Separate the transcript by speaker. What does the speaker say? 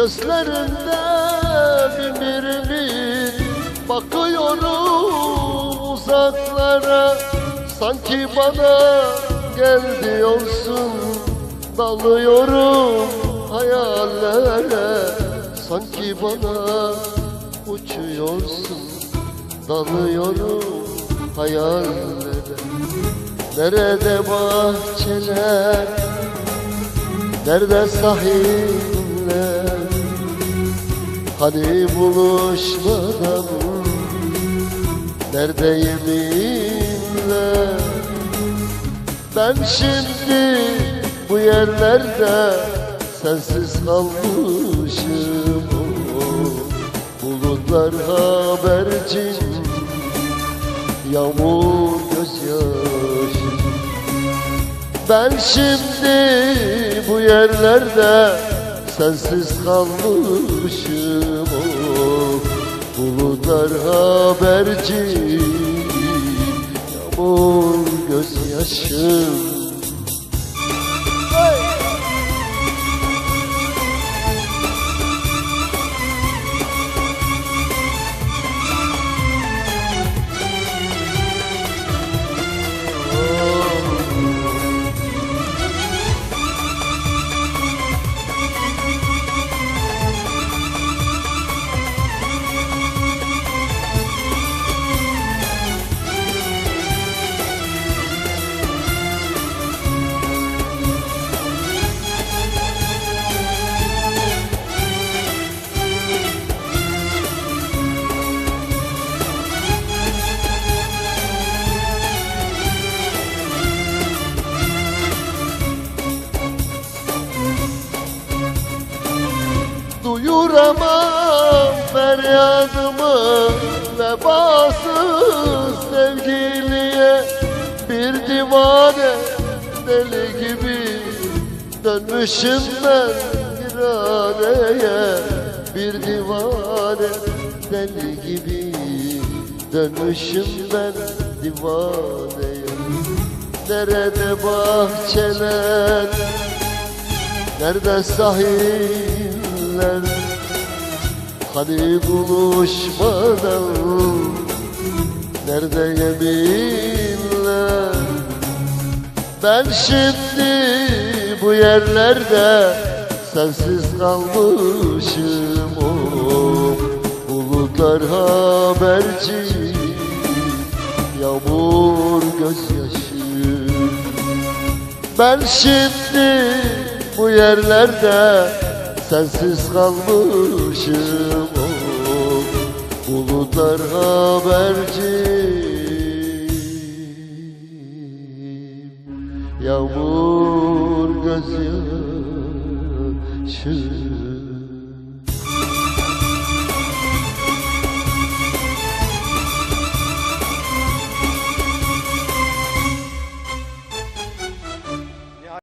Speaker 1: Gözlerinde bir bir Bakıyorum uzaklara. Sanki bana gel diyorsun Dalıyorum hayallere. Sanki bana uçuyorsun Dalıyorum hayallere. Nerede bahçeler Nerede sahiller Hani buluşmadan Nerede yeminler Ben şimdi bu yerlerde Sensiz kalmışım. Bulutlar habercin Yağmur gözyaşı ben şimdi bu yerlerde sensiz kalmışım oh. Bulutlar haberci Yağmur gözyaşım Duyuramam feryadımı Vefasız sevgiliye. Bir divane deli gibi Dönmüşüm ben viraneye Bir divane deli gibi Dönmüşüm ben divaneye. Nerede bahçeler? Nerede sahiller Hani buluşmadan Nerede yeminler Ben şimdi bu yerlerde Sensiz kalmışım oh. Bulutlar haberci Yağmur gözyaşı ben şimdi bu yerlerde sensiz kalmışım oh, Bulutlar haberci. Yağmur gözyaşı